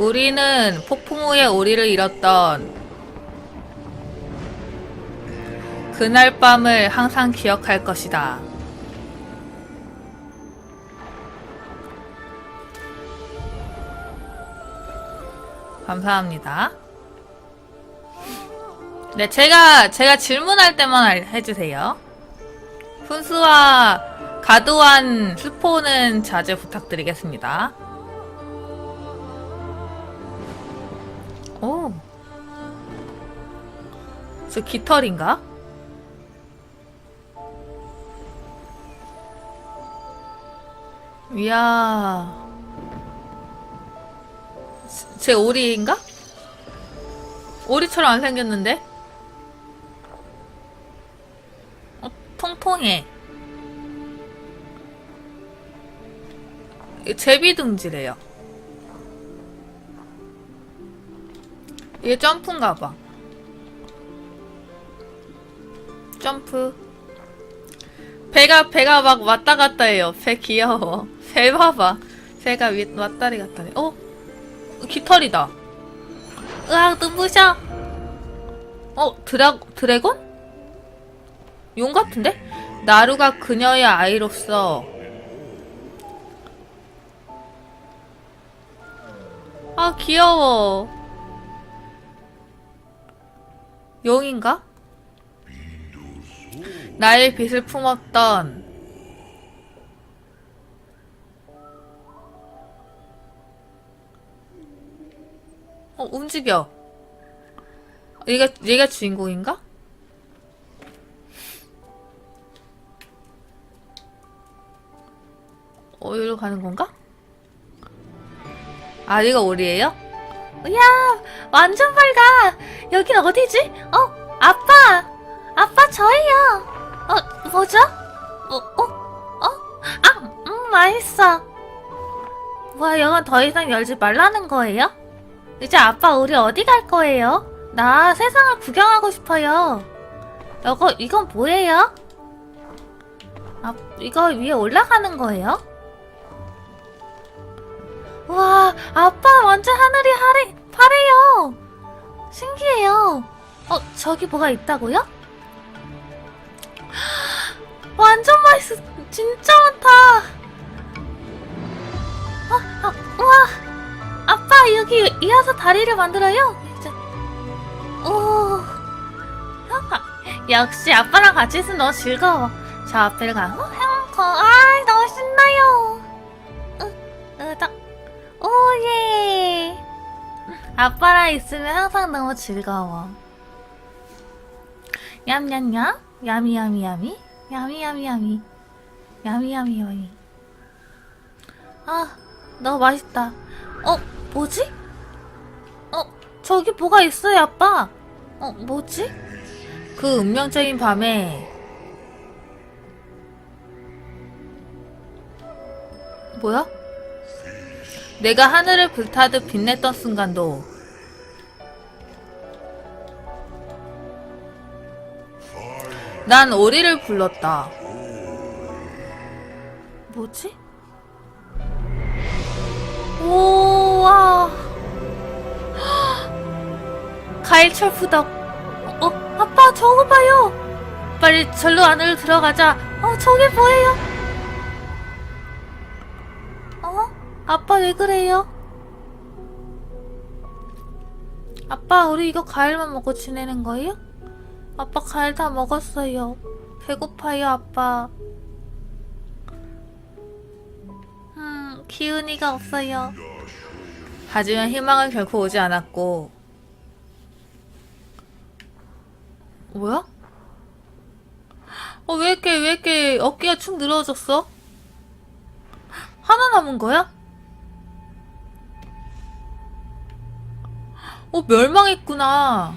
우리는 폭풍 후에 우리를 잃었던 그날 밤을 항상 기억할 것이다. 감사합니다. 네, 제가, 제가 질문할 때만 알- 해주세요. 훈수와 가도한 스포는 자제 부탁드리겠습니다. 오. 저 깃털인가? 이야. 제 오리인가? 오리처럼 안 생겼는데? 어, 통통해. 제비둥지래요. 이게 점프인가 봐. 점프. 배가, 배가 막 왔다 갔다 해요. 배 귀여워. 배 봐봐. 배가 위, 왔다리 갔다리. 어? 깃털이다. 으악, 눈부셔. 어, 드라, 드래곤? 용 같은데? 나루가 그녀의 아이로서 아 귀여워 용인가? 나의 빛을 품었던 어 움직여 얘가 얘가 주인공인가? 어, 여기로 가는 건가? 아, 이가 오리예요? 이야, 완전 밝아. 여긴 어디지? 어, 아빠. 아빠 저예요. 어, 뭐죠? 어, 어, 어? 아, 음, 맛있어. 뭐야, 영은 더 이상 열지 말라는 거예요? 이제 아빠 우리 어디 갈 거예요? 나 세상을 구경하고 싶어요. 이거, 이건 뭐예요? 아, 이거 위에 올라가는 거예요? 와, 아빠 완전 하늘이 하래, 파래요. 신기해요. 어, 저기 뭐가 있다고요? 완전 맛있어. 진짜 많다. 아, 아, 우와. 아빠, 여기 이어서 다리를 만들어요? 이제. 오. 아, 역시 아빠랑 같이 있으면 너무 즐거워. 저 앞을 가고, 행커. 아, 아빠랑 있으면 항상 너무 즐거워. 얌얌얌, 야미야미야미, 야미야미야미, 야미야미야미. 아, 너무 맛있다. 어, 뭐지? 어, 저기 뭐가 있어요, 아빠. 어, 뭐지? 그 운명적인 밤에 뭐야? 내가 하늘을 불타듯 빛냈던 순간도 난 오리를 불렀다. 뭐지? 우와. 가일 철푸덕. 어, 아빠 저거 봐요. 빨리 절로 안으로 들어가자. 어, 저게 뭐예요? 어? 아빠 왜 그래요? 아빠 우리 이거 과일만 먹고 지내는 거예요? 아빠 과일 다 먹었어요. 배고파요 아빠. 음 기운이가 없어요. 하지만 희망은 결코 오지 않았고 뭐야? 어 왜 이렇게 왜 이렇게 어깨가 축 늘어졌어? 하나 남은 거야? 어, 멸망했구나.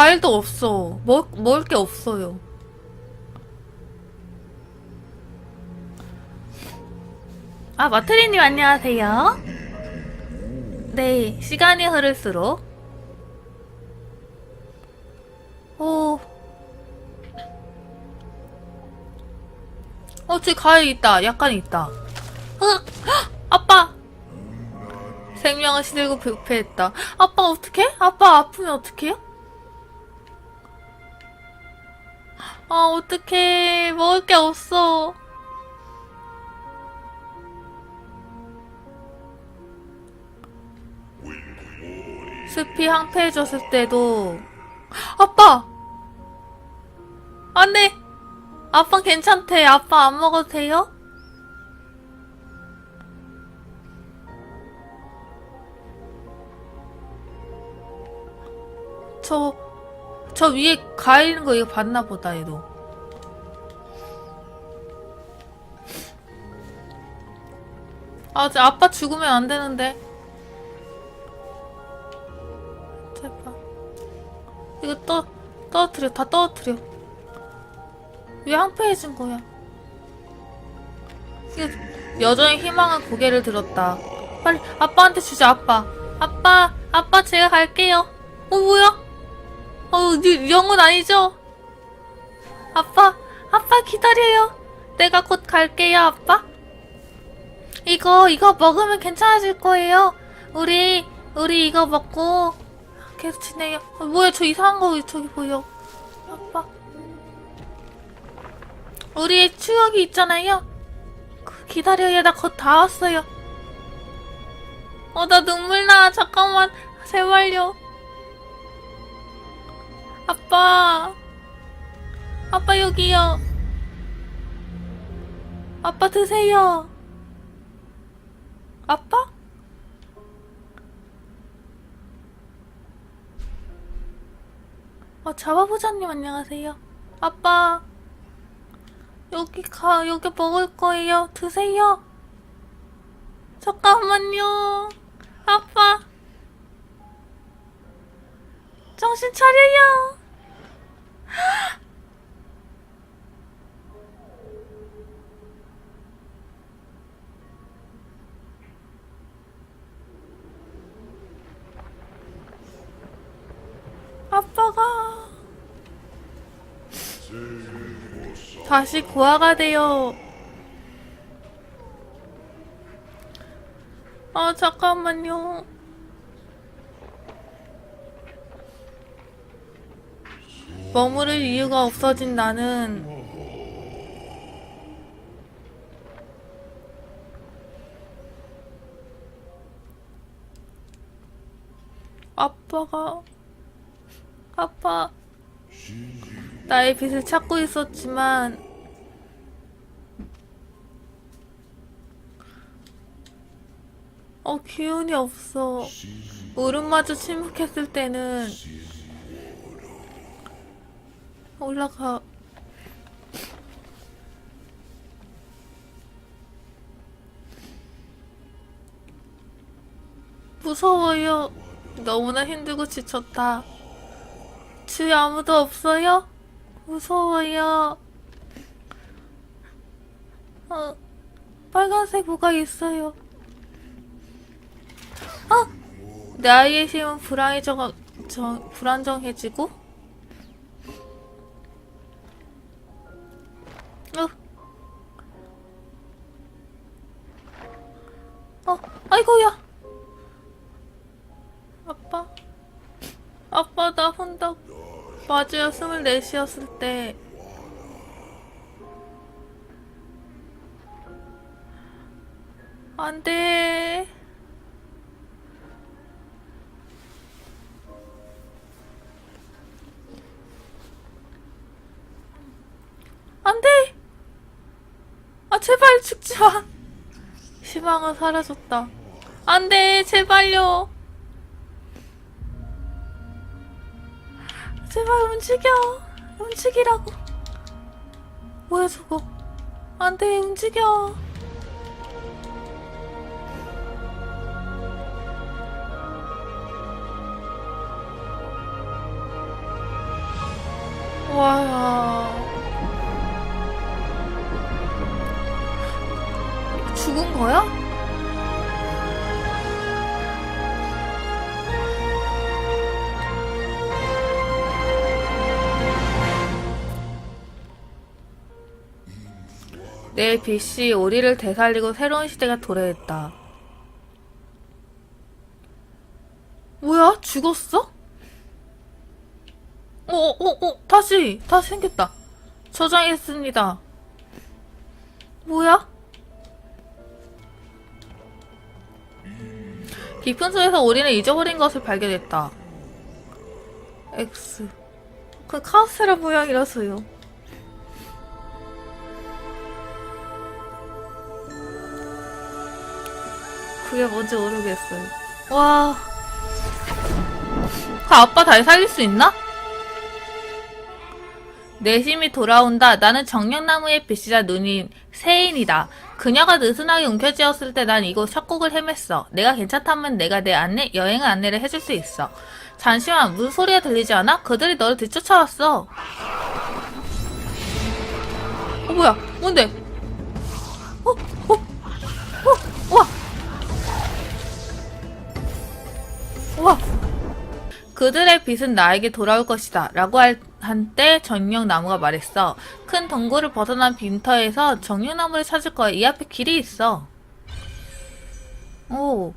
과일도 없어. 먹, 먹을 게 없어요. 아, 마트리님 안녕하세요. 네, 시간이 흐를수록. 오. 어, 저기 가위 있다. 약간 있다. 으악! 헉! 아빠! 생명을 시들고 부패했다. 아빠 어떡해? 아빠 아프면 어떡해요? 아, 어떡해. 먹을 게 없어. 숲이 황폐해졌을 때도 아빠! 안 돼! 아빠 괜찮대. 아빠 안 먹어도 돼요? 저, 저 위에 가 있는 거 이거 봤나 보다, 얘도. 아, 저 아빠 죽으면 안 되는데. 제발. 이거 떠, 떨어뜨려. 다 떨어뜨려. 왜 황폐해진 거야? 이거 여전히 희망은 고개를 들었다. 빨리 아빠한테 주자, 아빠. 아빠, 아빠 제가 갈게요. 어, 뭐야? 어, 니- 영은 아니죠? 아빠, 아빠 기다려요. 내가 곧 갈게요, 아빠. 이거, 이거 먹으면 괜찮아질 거예요. 우리, 우리 이거 먹고 계속 지내요. 어, 뭐야, 저 이상한 거 저기 보여. 아빠. 우리의 추억이 있잖아요. 그, 기다려요. 나 곧 다 왔어요. 어, 나 눈물 나. 잠깐만. 제발요. 아빠. 아빠 여기요. 아빠 드세요. 아빠? 어, 잡아보자님 안녕하세요. 아빠. 여기 가, 여기 먹을 거예요. 드세요. 잠깐만요. 아빠. 정신 차려요. 아빠가 다시 고아가 돼요. 아 잠깐만요. 머무를 이유가 없어진 나는 아빠가 아빠 나의 빛을 찾고 있었지만 어 기운이 없어. 울음마저 침묵했을 때는 올라가 무서워요 너무나 힘들고 지쳤다 주위 아무도 없어요? 무서워요. 어, 빨간색 뭐가 있어요. 어! 내 아이의 힘은 불안해져, 저, 불안정해지고? 맞아요 스물넷이었을 때. 안돼. 안돼. 아 제발 죽지마. 희망은 사라졌다. 안돼 제발요 제발 움직여. 움직이라고. 뭐야 저거. 안 돼, 움직여. 와. 죽은 거야? 내 빛이 오리를 되살리고 새로운 시대가 도래했다. 뭐야? 죽었어? 어, 어, 어, 어, 다시, 다시 생겼다. 저장했습니다. 뭐야? 깊은 속에서 우리는 잊어버린 것을 발견했다. X. 그 카스테라 모양이라서요. 그게 뭔지 모르겠어요. 와. 그 아빠 다시 살릴 수 있나? 내 힘이 돌아온다. 나는 정령나무의 빛이자 눈인 세인이다. 그녀가 느슨하게 움켜쥐었을 때 난 이곳 협곡을 헤맸어. 내가 괜찮다면 내가 내 안내, 여행 안내를 해줄 수 있어. 잠시만, 무슨 소리가 들리지 않아? 그들이 너를 뒤쫓아왔어. 어, 뭐야? 뭔데? 어, 어, 어, 와. 와. 그들의 빛은 나에게 돌아올 것이다. 라고 할, 한때 정령나무가 말했어. 큰 동굴을 벗어난 빈터에서 정령나무를 찾을 거야. 이 앞에 길이 있어. 오.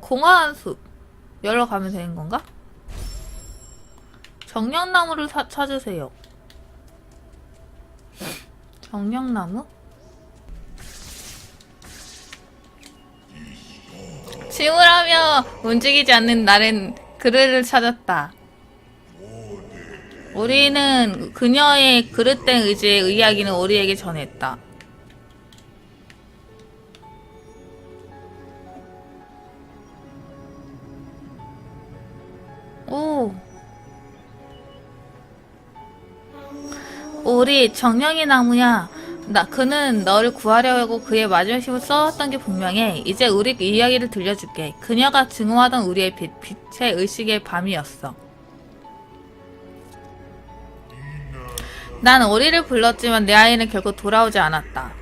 공허한 숲. 열러 가면 되는 건가? 정령나무를 사- 찾으세요. 정령나무? 침울하며 움직이지 않는 나는 그릇을 찾았다. 우리는 그녀의 그릇된 의지의 이야기는 우리에게 전했다. 오. 우리 정령의 나무야. 나 그는 너를 구하려고 그의 힘을 써왔던 게 분명해. 이제 우리 이야기를 들려줄게. 그녀가 증오하던 우리의 빛, 빛의 의식의 밤이었어. 난 오리를 불렀지만 내 아이는 결국 돌아오지 않았다.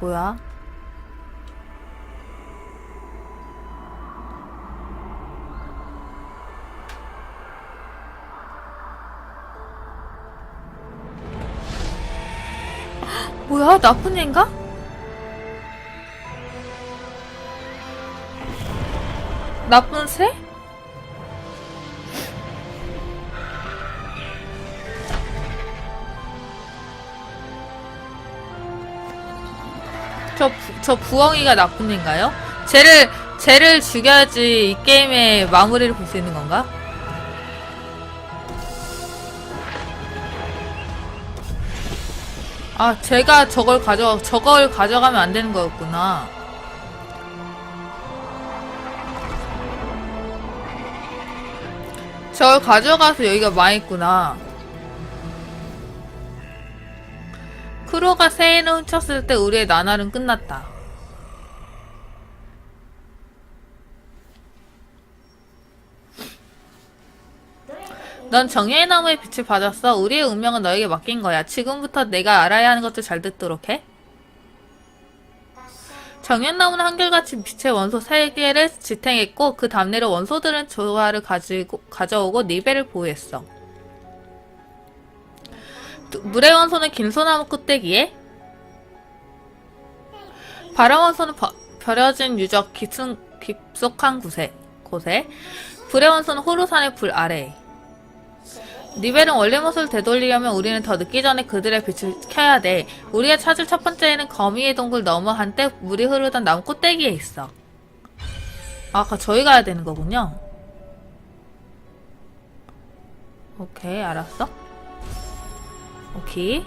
뭐야? 뭐야? 나쁜 애인가? 나쁜 새? 저, 부- 저 부엉이가 나쁜 애인가요? 쟤를, 쟤를 죽여야지 이 게임의 마무리를 볼 수 있는 건가? 아, 제가 저걸 가져, 저걸 가져가면 안 되는 거였구나. 저걸 가져가서 여기가 망했구나. 크로가 세인을 훔쳤을 때 우리의 나날은 끝났다. 넌 정예의 나무의 빛을 받았어. 우리의 운명은 너에게 맡긴 거야. 지금부터 내가 알아야 하는 것들 잘 듣도록 해. 정연나무는 한결같이 빛의 원소 3개를 지탱했고 그 답례로 원소들은 조화를 가지고, 가져오고 니벨을 보호했어. 두- 물의 원소는 긴 소나무 끝대기에 바람 원소는 버- 벼려진 유적 깊은, 깊숙한 곳에, 곳에 불의 원소는 호루산의 불 아래에 니벨은 원래 모습을 되돌리려면 우리는 더 늦기 전에 그들의 빛을 켜야 돼. 우리가 찾을 첫 번째는 거미의 동굴 너머 한때 물이 흐르던 나무 꼭대기에 있어. 아 까 저희 가야 되는 거군요. 오케이, 알았어. 오케이.